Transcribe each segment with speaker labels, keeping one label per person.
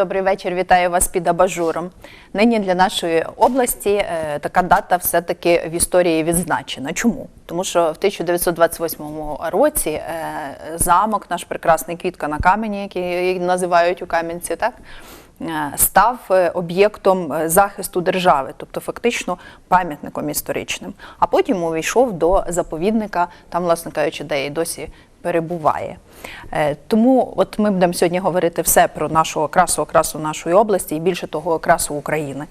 Speaker 1: добрий вечір. Вітаю вас під абажуром. Нині для нашої області е, така дата все-таки в історії відзначена. Чому? Тому що в 1928 році е, замок, наш прекрасний квітка на камені, який називають у Кам'янці, так? е, Став об'єктом захисту держави, тобто фактично пам'ятником історичним. А потім увійшов до заповідника, там, власне кажучи, де і досі перебуває. Е, Тому от ми будемо сьогодні говорити все про нашу окрасу, окрасу нашої області і більше того, окрасу України.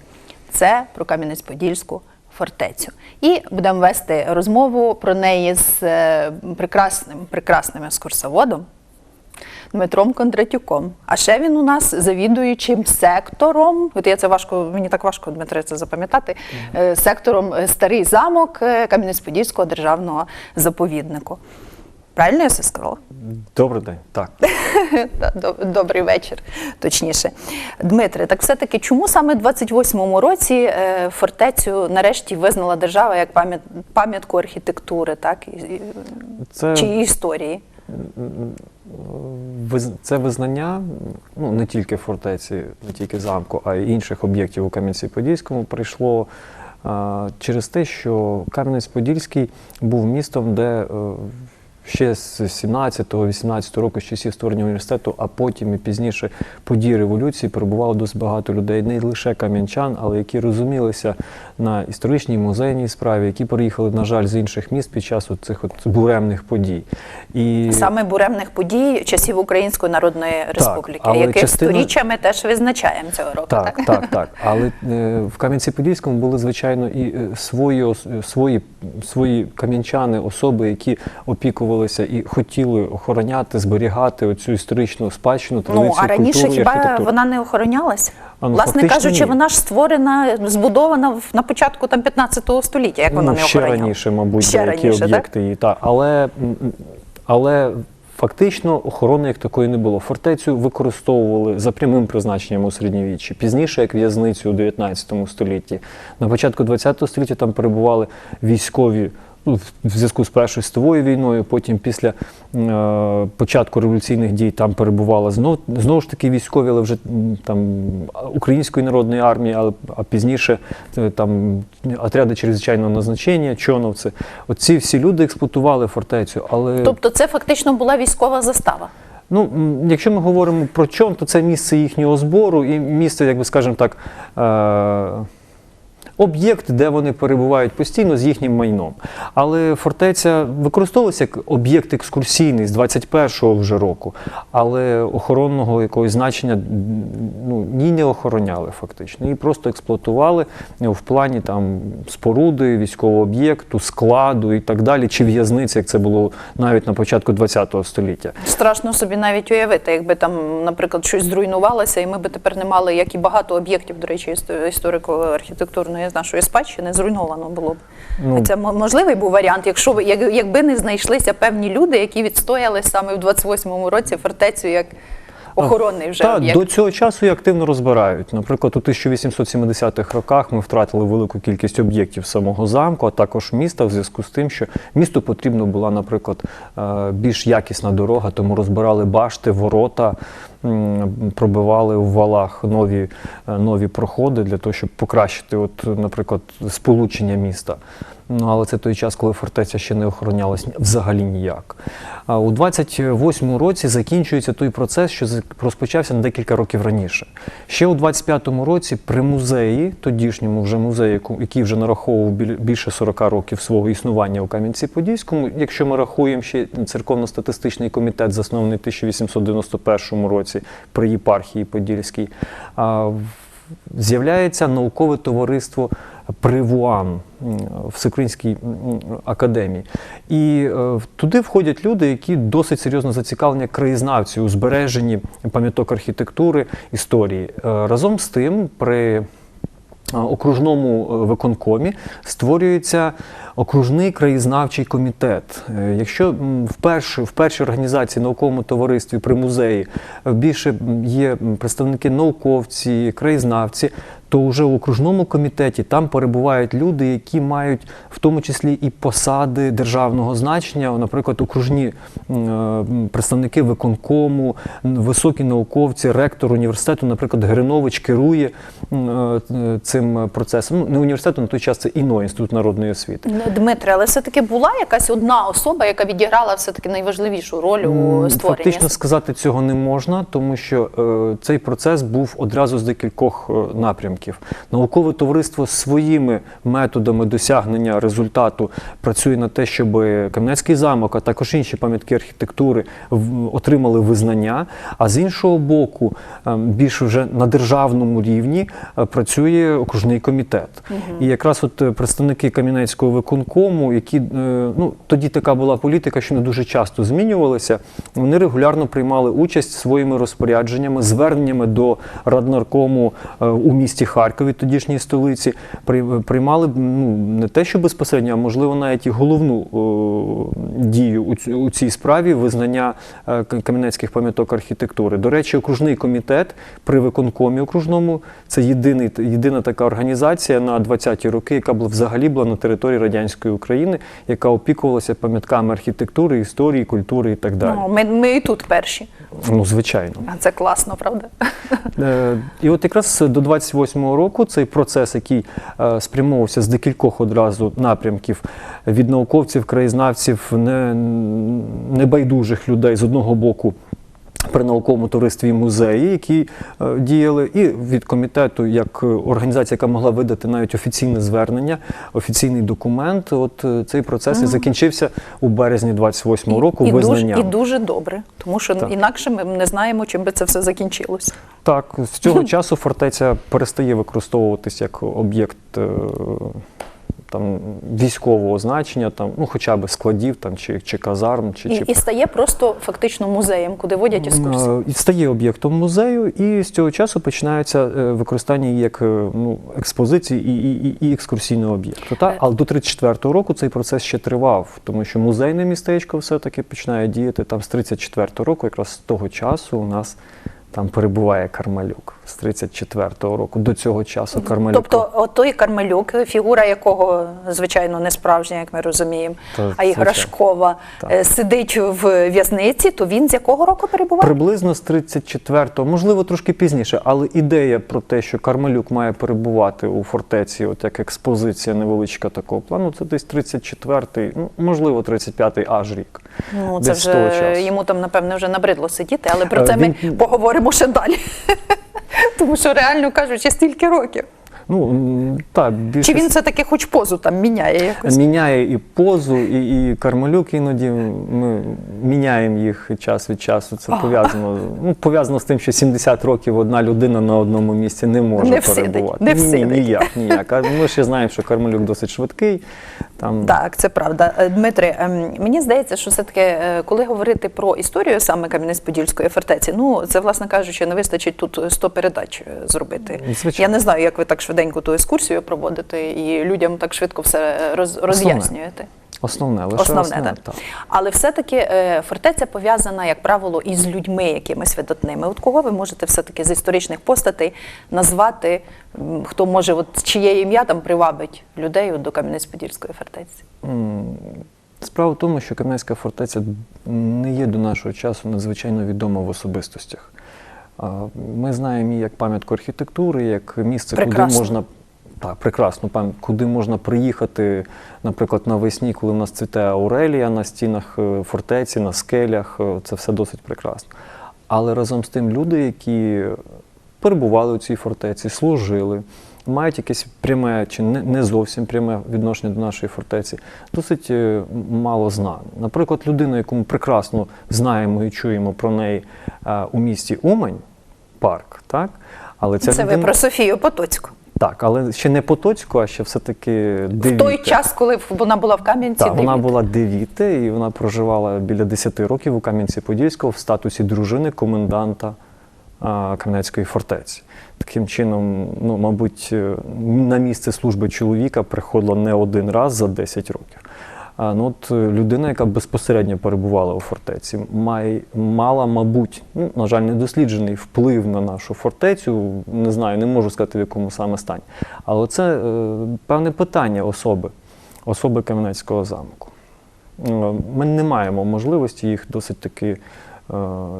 Speaker 1: Це про Кам'янець-Подільську фортецю. І будемо вести розмову про неї з е, прекрасним, прекрасним екскурсоводом Дмитром Кондратюком. А ще він у нас завідуючим сектором. От я це важко, мені так важко, Дмитре, це запам'ятати. е, Сектором Старий замок Кам'янець-Подільського державного заповіднику. Правильно я все сказала?
Speaker 2: Добрий день. Так.
Speaker 1: Добрий вечір, точніше. Дмитре, так все-таки чому саме в 28-му році е, фортецю нарешті визнала держава як пам'ятку архітектури, так?
Speaker 2: Це,
Speaker 1: Чи історії?
Speaker 2: це визнання ну, не тільки фортеці, не тільки замку, а й інших об'єктів у Кам'янці-Подільському прийшло через те, що Кам'янець-Подільський був містом, де е, ще з 17-18 року, з часів створення університету, а потім і пізніше події революції перебувало досить багато людей, не лише кам'янчан, але які розумілися на історичній музейній справі, які приїхали, на жаль, з інших міст під час от цих от буремних подій. І
Speaker 1: Саме буремних подій часів Української Народної Республіки,
Speaker 2: але
Speaker 1: яких
Speaker 2: частина-
Speaker 1: сторіччя ми теж визначаємо цього року. Так,
Speaker 2: Так, так, так. Але е, в Кам'янці-Подільському були, звичайно, і е, свої, е, свої, свої кам'янчани, особи, які опікувалися і хотіли охороняти, зберігати оцю історичну спадщину,
Speaker 1: Ну,
Speaker 2: традицію,
Speaker 1: а раніше хіба вона не охоронялась?
Speaker 2: А, ну,
Speaker 1: Власне кажучи,
Speaker 2: ні.
Speaker 1: вона ж створена, збудована в- на початку там 15 століття, як вона
Speaker 2: ну,
Speaker 1: не
Speaker 2: ще
Speaker 1: охороняла.
Speaker 2: раніше, мабуть,
Speaker 1: Ще
Speaker 2: деякі об'єкти її. Так. Але, але фактично охорони як такої не було. Фортецю використовували за прямим призначенням у середньовіччі, пізніше як в'язницю у 19 столітті. На початку 20 століття там перебували військові. Ну, В зв'язку з Першою світовою війною, потім після е, початку революційних дій там перебували знов, знову ж таки військові, але вже там Української народної армії, але а пізніше е, там отряди чрезвичайного назначення, чоновці. Оці всі люди експлуатували фортецю, але
Speaker 1: Тобто це фактично була військова застава.
Speaker 2: Ну, якщо ми говоримо про чом, то це місце їхнього збору і місце, як би скажемо так, е- об'єкт, де вони перебувають постійно з їхнім майном. Але фортеця використовувалася як об'єкт екскурсійний з 21-го вже року, але охоронного якогось значення ну, ні не охороняли фактично. Її просто експлуатували ну, в плані там споруди, військового об'єкту, складу і так далі, чи в'язниці, як це було навіть на початку ХХ століття.
Speaker 1: Страшно собі навіть уявити, якби там, наприклад, щось зруйнувалося, і ми би тепер не мали, як і багато об'єктів, до речі, іsto- з нашої спадщини, зруйновано було б.
Speaker 2: Ну,
Speaker 1: Це можливий був варіант, якщо ви- як, якби не знайшлися певні люди, які відстояли саме в 28-му році фортецю як охоронний вже
Speaker 2: Так,
Speaker 1: об'єкт.
Speaker 2: до цього часу і активно розбирають. Наприклад, у 1870-х роках ми втратили велику кількість об'єктів самого замку, а також міста в зв'язку з тим, що місту потрібна була, наприклад, е, більш якісна дорога, тому розбирали башти, ворота, пробивали в валах нові, е, нові проходи для того, щоб покращити, от, наприклад, сполучення міста. Ну, але це той час, коли фортеця ще не охоронялась взагалі ніяк. А у 28-му році закінчується той процес, що розпочався на декілька років раніше. Ще у 25-му році при музеї, тодішньому вже музеї, який вже нараховував більше 40 років свого існування у Кам'янці-Подільському, якщо ми рахуємо ще церковно-статистичний комітет, заснований в 1891 році при єпархії Подільській, з'являється наукове товариство Привуан м, в Всеукраїнській академії. І е, туди входять люди, які досить серйозно зацікавлені краєзнавці у збереженні пам'яток архітектури, історії. Е, Разом з тим, при е, окружному виконкомі створюється окружний краєзнавчий комітет. Якщо м, в першій, організації науковому товаристві при музеї більше є представники науковці, краєзнавці, то вже в окружному комітеті там перебувають люди, які мають в тому числі і посади державного значення, наприклад, окружні представники виконкому, високі науковці, ректор університету, наприклад, Гринович керує е, цим процесом. Ну, не університету, на той час це ІНО, Інститут народної освіти.
Speaker 1: Ну, Дмитре, але все-таки була якась одна особа, яка відіграла все-таки найважливішу роль у створенні.
Speaker 2: Фактично сказати цього не можна, тому що е, цей процес був одразу з декількох е, напрямків. Наукове товариство своїми методами досягнення результату працює на те, щоб Кам'янецький замок, а також інші пам'ятки архітектури отримали визнання. А з іншого боку, е, більш вже на державному рівні е, працює окружний комітет. І якраз от е, представники Кам'янецького виконкому, які е, ну тоді така була політика, що не дуже часто змінювалися. Вони регулярно приймали участь своїми розпорядженнями, зверненнями до раднаркому у місті Харкові, тодішній столиці, при- приймали ну не те, що безпосередньо, а можливо навіть і головну е, дію у, у цій справі визнання е, кам'янецьких пам'яток архітектури. До речі, окружний комітет при виконкомі окружному це єдиний єдина така організація на 20-ті роки, яка була взагалі була на території радянської України, яка опікувалася пам'ятками архітектури, історії, культури і так далі.
Speaker 1: Ну, ми, ми і тут перші.
Speaker 2: Ну, звичайно.
Speaker 1: А це класно, правда?
Speaker 2: Е, І от якраз до 28-го року цей процес, який е, спрямовувався з декількох одразу напрямків від науковців, краєзнавців, небайдужих людей з одного боку. При науковому товаристві музеї, які е, діяли, і від комітету, як е, організація, яка могла видати навіть офіційне звернення, офіційний документ. От е, цей процес і закінчився у березні 28-го року
Speaker 1: і, дуже, і дуже добре, тому що
Speaker 2: Так.
Speaker 1: інакше ми не знаємо, чим би це все закінчилося.
Speaker 2: Так, з цього часу фортеця перестає використовуватись як об'єкт е, там, військового значення, там, ну, хоча б складів там, чи, чи казарм, чи,
Speaker 1: І,
Speaker 2: чи
Speaker 1: і стає просто фактично музеєм, куди водять екскурсії.
Speaker 2: Е, і стає об'єктом музею, і з цього часу починається е, використання як е, ну, експозиції і, і, і, і екскурсійного об'єкту. Та? Але до 34-го року цей процес ще тривав, тому що музейне містечко все-таки починає діяти там з 34-го року, якраз з того часу у нас там перебуває Кармалюк з 34-го року. До цього часу Кармалюк.
Speaker 1: Тобто, от той Кармелюк, фігура якого, звичайно, не справжня, як ми розуміємо,
Speaker 2: Та,
Speaker 1: а іграшкова,
Speaker 2: Так.
Speaker 1: е, сидить в в'язниці, то він з якого року перебуває?
Speaker 2: Приблизно з 34-го, можливо, трошки пізніше, але ідея про те, що Кармалюк має перебувати у фортеці, от як експозиція невеличка такого плану, це десь 34-й, ну, можливо, 35-й аж рік.
Speaker 1: Ну, це
Speaker 2: Десь
Speaker 1: вже йому там, напевне, вже набридло сидіти, але про
Speaker 2: це
Speaker 1: це ми поговоримо ще далі. Тому що, реально кажучи, стільки років.
Speaker 2: Ну, так, більше
Speaker 1: Чи він все-таки хоч позу там міняє якось?
Speaker 2: міняє і позу, і, і Кармалюк іноді ми міняємо їх час від часу. Це пов'язано, ну, пов'язано з тим, що 70 років одна людина на одному місці не може
Speaker 1: Не
Speaker 2: перебувати.
Speaker 1: не
Speaker 2: Ні, ніяк, ніяк. А ми ще знаємо, що Кармалюк досить швидкий. Там,
Speaker 1: Так, це правда. Е, Дмитре, ем, мені здається, що все-таки, е, коли говорити про історію саме Кам'янець-Подільської фортеці, ну це, власне кажучи, не вистачить тут 100 передач е, зробити.
Speaker 2: Звичайно.
Speaker 1: Я не знаю, як ви так швиденько ту екскурсію проводите і людям так швидко все роз, роз'яснюєте.
Speaker 2: Основне, лише
Speaker 1: Основне,
Speaker 2: основне.
Speaker 1: так.
Speaker 2: так.
Speaker 1: Але все-таки е, фортеця пов'язана, як правило, із людьми якимись видатними. От кого ви можете все-таки з історичних постатей назвати, хто може, от чиє ім'я там привабить людей от до Кам'янець-Подільської фортеці?
Speaker 2: Справа в тому, що Кам'янська фортеця не є до нашого часу надзвичайно відома в особистостях. Ми знаємо її як пам'ятку архітектури, як місце,
Speaker 1: Прекрасно.
Speaker 2: куди можна так, прекрасно, куди можна приїхати, наприклад, навесні, коли в нас цвіте Аурелія на стінах е, фортеці, на скелях. е, Це все досить прекрасно. Але разом з тим люди, які перебували у цій фортеці, служили, мають якесь пряме чи не, зовсім пряме відношення до нашої фортеці, досить е, мало знані. Наприклад, людина, яку ми прекрасно знаємо і чуємо про неї у місті Умань, парк, так? Але ця
Speaker 1: Це ви про Софію Потоцьку.
Speaker 2: так, але ще не Потоцьку, а ще все-таки
Speaker 1: В той час, коли вона була в Кам'янці,
Speaker 2: Так, вона була девіте, і вона проживала біля 10 років у Кам'янці-Подільського в статусі дружини коменданта Кам'янецької фортеці. Таким чином, ну, мабуть, е, на місце служби чоловіка приходила не один раз за 10 років. А, ну, от, е, людина, яка безпосередньо перебувала у фортеці, має, мала, мабуть, ну, на жаль, недосліджений вплив на нашу фортецю. Не знаю, не можу сказати, в якому саме стані. Але це е, певне питання особи, особи Кам'янецького замку. Е, Ми не маємо можливості їх досить таки е,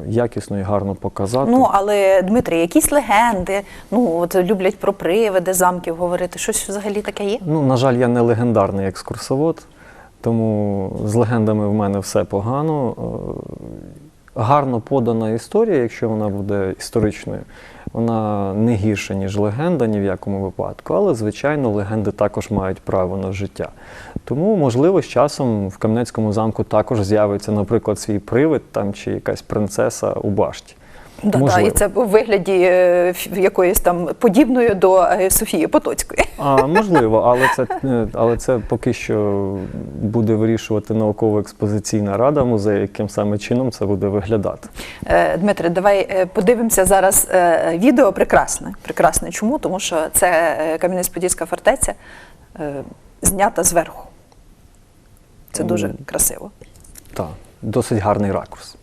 Speaker 2: якісно і гарно показати.
Speaker 1: Ну, але Дмитрий, якісь легенди, ну от люблять про привиди замків говорити. Щось взагалі таке є?
Speaker 2: Ну, на жаль, я не легендарний екскурсовод, тому з легендами в мене все погано. Е, Гарно подана історія, якщо вона буде історичною, вона не гірша, ніж легенда ні в якому випадку, але, звичайно, легенди також мають право на життя. Тому, можливо, з часом в Кам'янецькому замку також з'явиться, наприклад, свій привид там, чи якась принцеса у башті.
Speaker 1: Да, да, і це у вигляді е, якоїсь там подібної до е, Софії Потоцької.
Speaker 2: А, можливо, але це, е, але це поки що буде вирішувати науково-експозиційна рада музею, яким саме чином це буде виглядати.
Speaker 1: Дмитре, давай подивимося зараз відео прекрасне. Прекрасне чому? Тому що це Кам'янець-Подільська фортеця знята зверху. Це дуже красиво.
Speaker 2: Так, досить гарний ракурс.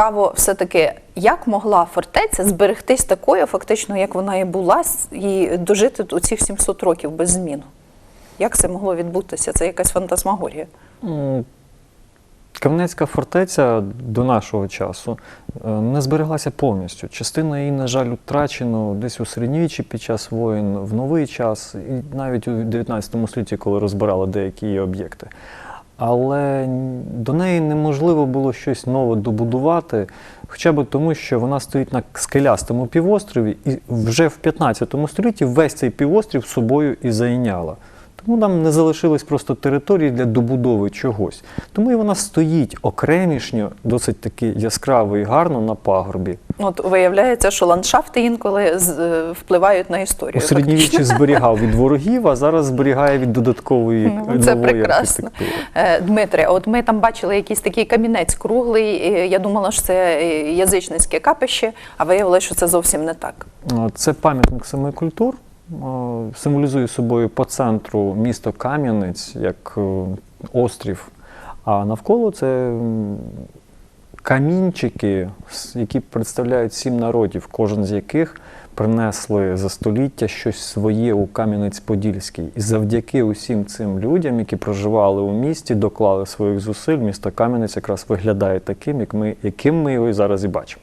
Speaker 1: Цікаво, все-таки, як могла фортеця зберегтись такою, фактично, як вона і була, і дожити у цих 700 років без змін? Як це могло відбутися? Це якась фантасмагорія.
Speaker 2: Кам'янецька фортеця до нашого часу е, не збереглася повністю. Частина її, на жаль, втрачено десь у середньовіччі під час воїн, в новий час, і навіть у 19 столітті, коли розбирали деякі її об'єкти. Але до неї неможливо було щось нове добудувати, хоча б тому, що вона стоїть на скелястому півострові, і вже в 15 столітті весь цей півострів собою і зайняла. Тому нам не залишилось просто території для добудови чогось. Тому і вона стоїть окремішньо, досить таки яскраво і гарно на пагорбі.
Speaker 1: От виявляється, що ландшафти інколи е, впливають на історію.
Speaker 2: У середньовіччі зберігав від ворогів, а зараз зберігає від додаткової
Speaker 1: Ну, це
Speaker 2: нової
Speaker 1: прекрасно.
Speaker 2: архітектури.
Speaker 1: Е, Дмитре, от ми там бачили якийсь такий камінець круглий. Я думала, що це е, язичницьке капище, а виявилося, що це зовсім не так.
Speaker 2: Це пам'ятник семи культур. Символізує собою по центру місто Кам'янець як е, острів. А навколо це камінчики, які представляють сім народів, кожен з яких принесли за століття щось своє у Кам'янець-Подільський. І завдяки усім цим людям, які проживали у місті, доклали своїх зусиль, місто Кам'янець якраз виглядає таким, як ми, яким ми його і зараз і бачимо.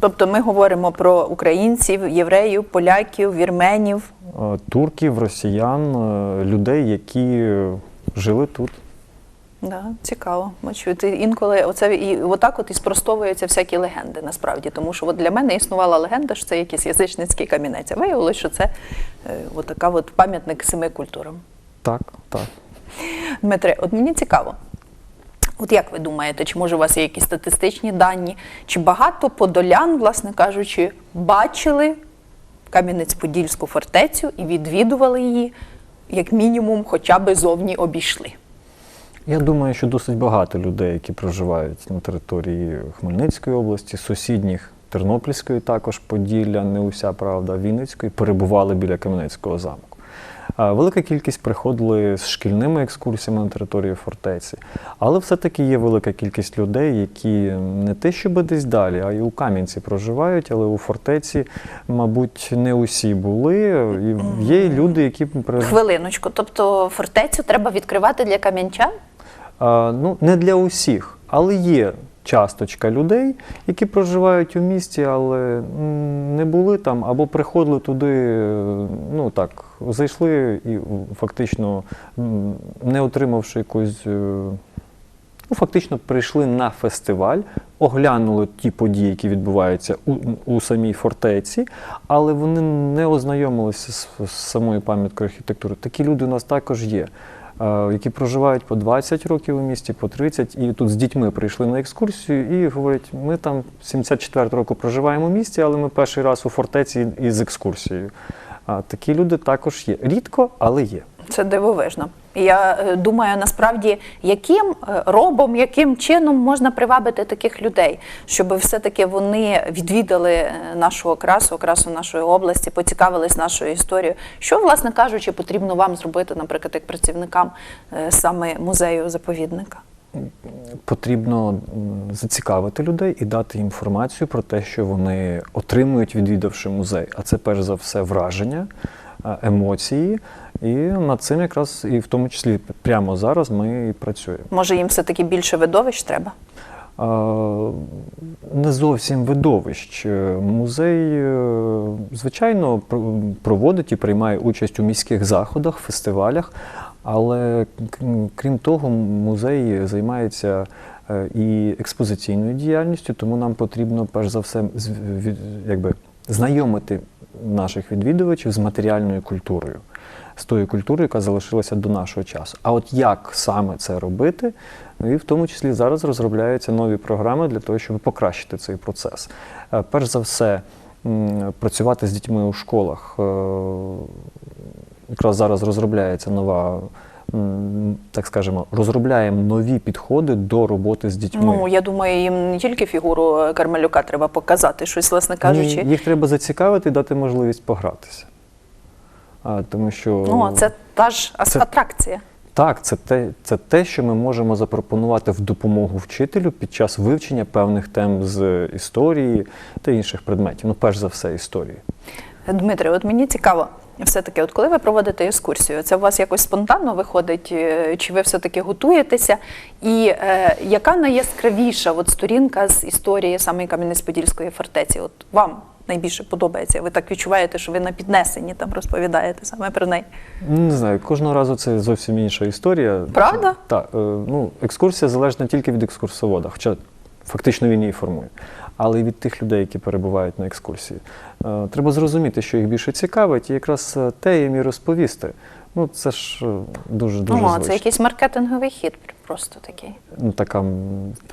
Speaker 1: Тобто ми говоримо про українців, євреїв, поляків, вірменів.
Speaker 2: е, турків, росіян, е, людей, які жили тут.
Speaker 1: Да, цікаво. Ти інколи оце і отак от і спростовуються всякі легенди, насправді. Тому що от для мене існувала легенда, що це якийсь язичницький камінець. А виявилося, що це е, отака от пам'ятник семи культурам.
Speaker 2: Так, так.
Speaker 1: Дмитре, от мені цікаво. От як ви думаєте, чи може у вас є якісь статистичні дані? Чи багато подолян, власне кажучи, бачили Кам'янець-Подільську фортецю і відвідували її, як мінімум, хоча б зовні обійшли?
Speaker 2: Я думаю, що досить багато людей, які проживають на території Хмельницької області, сусідніх Тернопільської, також Поділля, не уся правда, Вінницької, перебували біля Кам'янецького замку. Велика кількість приходили з шкільними екскурсіями на території фортеці, але все-таки є велика кількість людей, які не те, щоб десь далі, а й у Кам'янці проживають, але у фортеці, мабуть, не усі були. І є люди, які
Speaker 1: Хвилиночку. Тобто фортецю треба відкривати для кам'янчан?
Speaker 2: Ну, не для усіх, але є часточка людей, які проживають у місті, але не були там або приходили туди, ну так, зайшли і фактично, не отримавши якусь. е, Ну, фактично прийшли на фестиваль, оглянули ті події, які відбуваються у, у самій фортеці, але вони не ознайомилися з, з самою пам'яткою архітектури. Такі люди у нас також є, які проживають по 20 років у місті, по 30, і тут з дітьми прийшли на екскурсію і говорять, ми там 74 року проживаємо у місті, але ми перший раз у фортеці із екскурсією. А такі люди також є. Рідко, але є.
Speaker 1: Це дивовижно. Я е, думаю, насправді, яким е, робом, яким чином можна привабити таких людей, щоб все-таки вони відвідали е, нашу окрасу, окрасу нашої області, поцікавились нашою історією. Що, власне кажучи, потрібно вам зробити, наприклад, як працівникам саме музею заповідника?
Speaker 2: Потрібно зацікавити людей і дати інформацію про те, що вони отримують, відвідавши музей. А це перш за все враження, емоції. І над цим якраз і в тому числі прямо зараз ми і працюємо.
Speaker 1: Може, їм все-таки більше видовищ треба?
Speaker 2: Не зовсім видовищ. Е, Музей, е, звичайно, пр- проводить і приймає участь у міських заходах, фестивалях, але крім- того, музей займається е, і експозиційною діяльністю, тому нам потрібно перш за все якби, знайомити наших відвідувачів з матеріальною культурою, з тою культурою, яка залишилася до нашого часу. А от як саме це робити, і в тому числі зараз розробляються нові програми для того, щоб покращити цей процес. Е, Перш за все, працювати з дітьми у школах. Е, Якраз зараз розробляється нова, так скажемо, розробляємо нові підходи до роботи з дітьми.
Speaker 1: Ну, я думаю, їм не тільки фігуру е, Кармелюка треба показати, щось, власне кажучи.
Speaker 2: Їх треба зацікавити і дати можливість погратися. Тому що
Speaker 1: Ну, це та ж
Speaker 2: Це-
Speaker 1: атракція.
Speaker 2: Так, це те, це те, що ми можемо запропонувати в допомогу вчителю під час вивчення певних тем з історії та інших предметів. Ну, перш за все, історії.
Speaker 1: Дмитре, от мені цікаво, все-таки, от коли ви проводите екскурсію, це у вас якось спонтанно виходить, е, чи ви все-таки готуєтеся? І е, яка найяскравіша от сторінка з історії саме Кам'янець-Подільської фортеці? От вам найбільше подобається? Ви так відчуваєте, що ви на піднесенні там розповідаєте саме про неї?
Speaker 2: Не знаю, кожного разу це зовсім інша історія.
Speaker 1: Правда?
Speaker 2: Так. Е, ну, екскурсія залежна тільки від екскурсовода, хоча фактично він її формує. Але й від тих людей, які перебувають на екскурсії. Е, треба зрозуміти, що їх більше цікавить, і якраз е, те їм і розповісти. Ну, це ж е, дуже дуже
Speaker 1: ну, а це якийсь маркетинговий хід просто такий.
Speaker 2: Ну, така,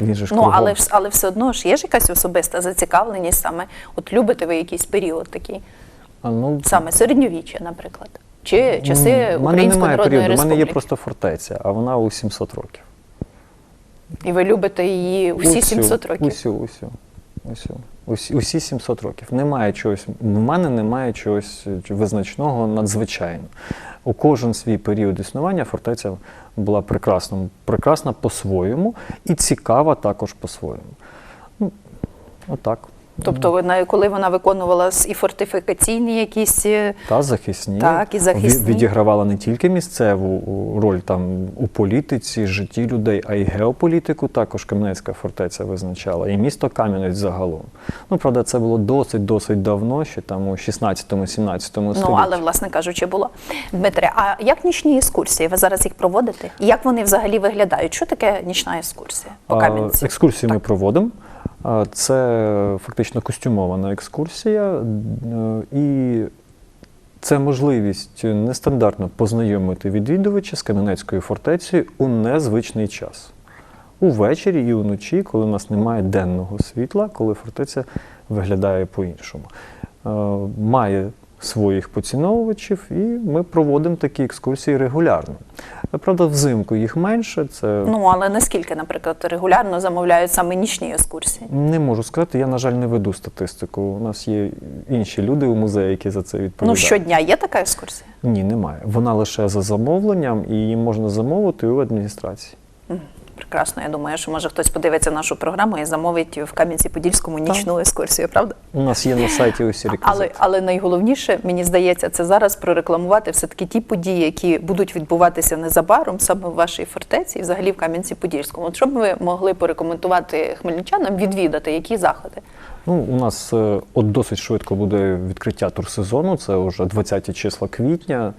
Speaker 2: він же ж
Speaker 1: Ну, але, але все одно ж є ж якась особиста зацікавленість саме. От любите ви якийсь період такий,
Speaker 2: А, ну,
Speaker 1: саме середньовіччя, наприклад, чи часи Української
Speaker 2: немає
Speaker 1: Народної
Speaker 2: періоду, в мене є просто фортеця, а вона у 700 років.
Speaker 1: І ви любите її усі 700 років.
Speaker 2: Усю, усю, усю. Усі, усі 700 років. Немає чогось, в мене немає чогось е, визначного надзвичайно. У кожен свій період існування фортеця була прекрасна, прекрасна по-своєму і цікава також по-своєму. Ну, отак.
Speaker 1: Тобто, вона, коли вона виконувала і фортифікаційні якісь е,
Speaker 2: Та захисні.
Speaker 1: Так, і захисні.
Speaker 2: Відігравала не тільки місцеву роль там у політиці, житті людей, а й геополітику також Кам'янецька фортеця визначала, і місто Кам'янець загалом. Ну, правда, це було досить-досить давно, ще там у 16-17 столітті.
Speaker 1: ну але власне кажучи, було Дмитре. А як нічні екскурсії? Ви зараз їх проводите? І як вони взагалі виглядають? Що таке нічна екскурсія по Кам'янці?
Speaker 2: Екскурсії ми проводимо. Це фактично костюмована екскурсія, е, і це можливість нестандартно познайомити відвідувача з Кам'янецькою фортецею у незвичний час. Увечері і уночі, коли у нас немає денного світла, коли фортеця виглядає по-іншому. Е, Має своїх поціновувачів, і ми проводимо такі екскурсії регулярно. Правда, взимку їх менше. Це
Speaker 1: Ну але наскільки, наприклад, регулярно замовляють саме нічні екскурсії?
Speaker 2: не можу сказати, я, на жаль, не веду статистику. У нас є інші люди у музеї, які за це
Speaker 1: Ну щодня є така екскурсія?
Speaker 2: Ні, немає. Вона лише за замовленням, і її можна замовити у адміністрації.
Speaker 1: Мгм. Прекрасно. Я думаю, що може хтось подивиться нашу програму і замовить в Кам'янці-Подільському нічну екскурсію, правда?
Speaker 2: У нас є на сайті усі
Speaker 1: Але,
Speaker 2: реквізити.
Speaker 1: але найголовніше, мені здається, це зараз прорекламувати все-таки ті події, які будуть відбуватися незабаром саме в вашій фортеці і взагалі в Кам'янці-Подільському. От що б ви могли порекомендувати хмельничанам відвідати, які заходи?
Speaker 2: Ну, у нас е, от досить швидко буде відкриття турсезону, це вже 20 числа квітня.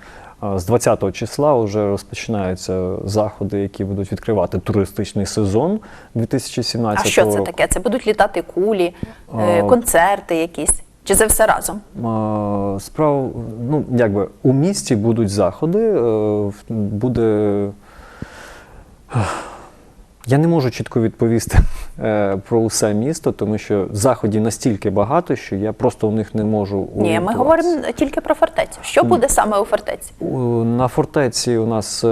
Speaker 2: З 20 числа вже розпочинаються заходи, які будуть відкривати туристичний сезон 2017
Speaker 1: А що це таке? Це будуть літати кулі, е,
Speaker 2: А.
Speaker 1: концерти якісь? Чи це все разом?
Speaker 2: Справа, ну, якби у місті будуть заходи, е, буде. Я не можу чітко відповісти е, про усе місто, тому що заходів настільки багато, що я просто у них не можу
Speaker 1: Ні, ми говоримо тільки про фортецю. Що буде саме у фортеці?
Speaker 2: На фортеці у нас е,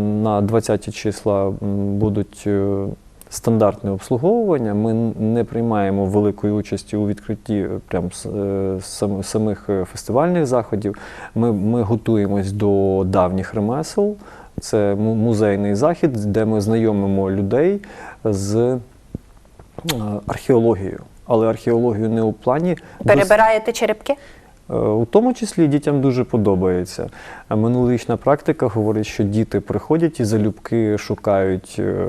Speaker 2: на 20 числа будуть е, стандартне обслуговування. Ми не приймаємо великої участі у відкритті прям самих фестивальних заходів. Ми, ми готуємось до давніх ремесел. Це музейний захід, де ми знайомимо людей з е, археологією. Але археологію не у плані
Speaker 1: Перебираєте черепки?
Speaker 2: Е, У тому числі дітям дуже подобається. Минулорічна практика говорить, що діти приходять і залюбки шукають е,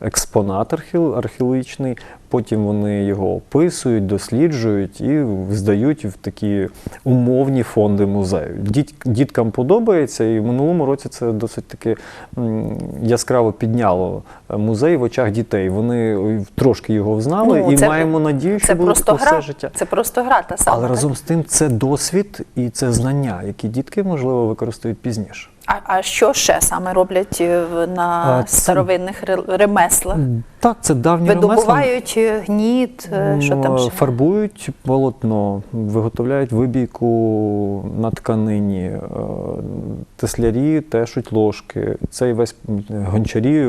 Speaker 2: експонат археологічний, потім вони його описують, досліджують і здають в такі умовні фонди музею. Діт, діткам подобається, і в минулому році це досить таки яскраво підняло е, музей в очах дітей. Вони трошки його взнали
Speaker 1: Ну,
Speaker 2: і
Speaker 1: це-
Speaker 2: маємо надію, що
Speaker 1: Це
Speaker 2: будуть
Speaker 1: просто
Speaker 2: все
Speaker 1: гра.
Speaker 2: життя.
Speaker 1: Це просто гра та сама.
Speaker 2: Але
Speaker 1: так?
Speaker 2: разом з тим це досвід і це знання, які дітки, можливо, використають пізніше.
Speaker 1: А, а що ще саме роблять е, на
Speaker 2: це-
Speaker 1: старовинних ремеслах?
Speaker 2: Так, це давні ремесла.
Speaker 1: Видобувають е, гніт, е, що там ще?
Speaker 2: Фарбують полотно, виготовляють вибійку на тканині, е, теслярі тешуть ложки. Цей весь гончарі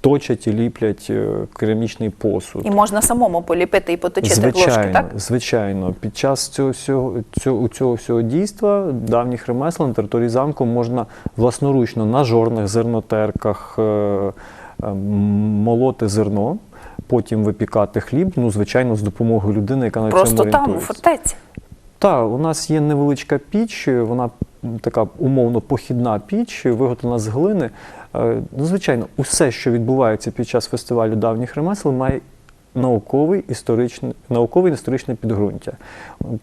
Speaker 2: точать і ліплять керамічний посуд.
Speaker 1: І можна самому поліпити і поточити ложки, так?
Speaker 2: звичайно. Під час цього всього, цього, цього всього дійства давніх ремесел на території замку можна власноручно на жорнах, зернотерках е, е, молоти зерно, потім випікати хліб, ну, звичайно, з допомогою людини, яка на
Speaker 1: Просто
Speaker 2: цьому
Speaker 1: там, у фортеці.
Speaker 2: Так, у нас є невеличка піч, вона така умовно похідна піч, виготовлена з глини. Е, Ну, звичайно, усе, що відбувається під час фестивалю давніх ремесел, має науковий історичний, наукове історичне підґрунтя.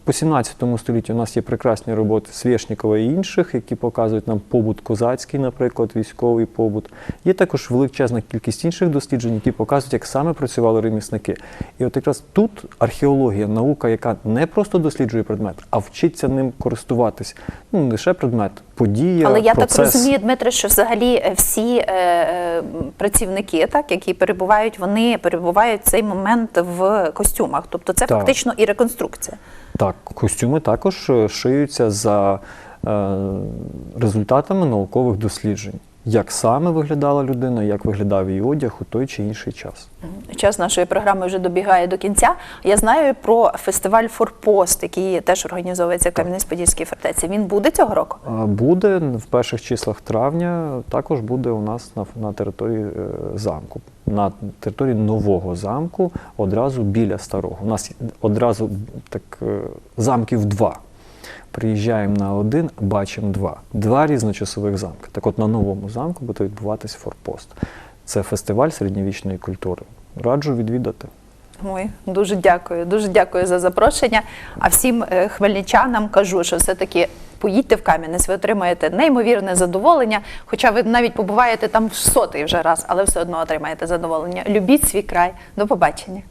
Speaker 2: По 17 столітті у нас є прекрасні роботи Свєшнікова і інших, які показують нам побут козацький, наприклад, військовий побут. Є також величезна кількість інших досліджень, які показують, як саме працювали ремісники. І от якраз тут археологія, наука, яка не просто досліджує предмет, а вчиться ним користуватись. Ну, не лише предмет, подія,
Speaker 1: Але я
Speaker 2: процес.
Speaker 1: так розумію, Дмитре, що взагалі е, всі е, е, працівники, так, які перебувають, вони перебувають в цей момент в костюмах. Тобто це
Speaker 2: Так.
Speaker 1: фактично і реконструкція.
Speaker 2: Так, костюми також е, шиються за е, результатами наукових досліджень. Як саме виглядала людина, як виглядав її одяг у той чи інший час.
Speaker 1: Час нашої програми вже добігає до кінця. Я знаю про фестиваль Форпост, який теж організовується в Кам'янець-Подільській фортеці. Він буде цього року?
Speaker 2: Буде в перших числах травня, також буде у нас на, на території е, замку, на території нового замку, одразу біля старого. У нас одразу так е, замків два. Приїжджаємо на один, бачимо два. Два різночасових замки. Так от на новому замку буде відбуватись форпост. Це фестиваль середньовічної культури. Раджу відвідати.
Speaker 1: Ой, дуже дякую, дуже дякую за запрошення. А всім е, хмельничанам кажу, що все-таки поїдьте в Кам'янець, ви отримаєте неймовірне задоволення. Хоча ви навіть побуваєте там в сотий вже раз, але все одно отримаєте задоволення. Любіть свій край. До побачення.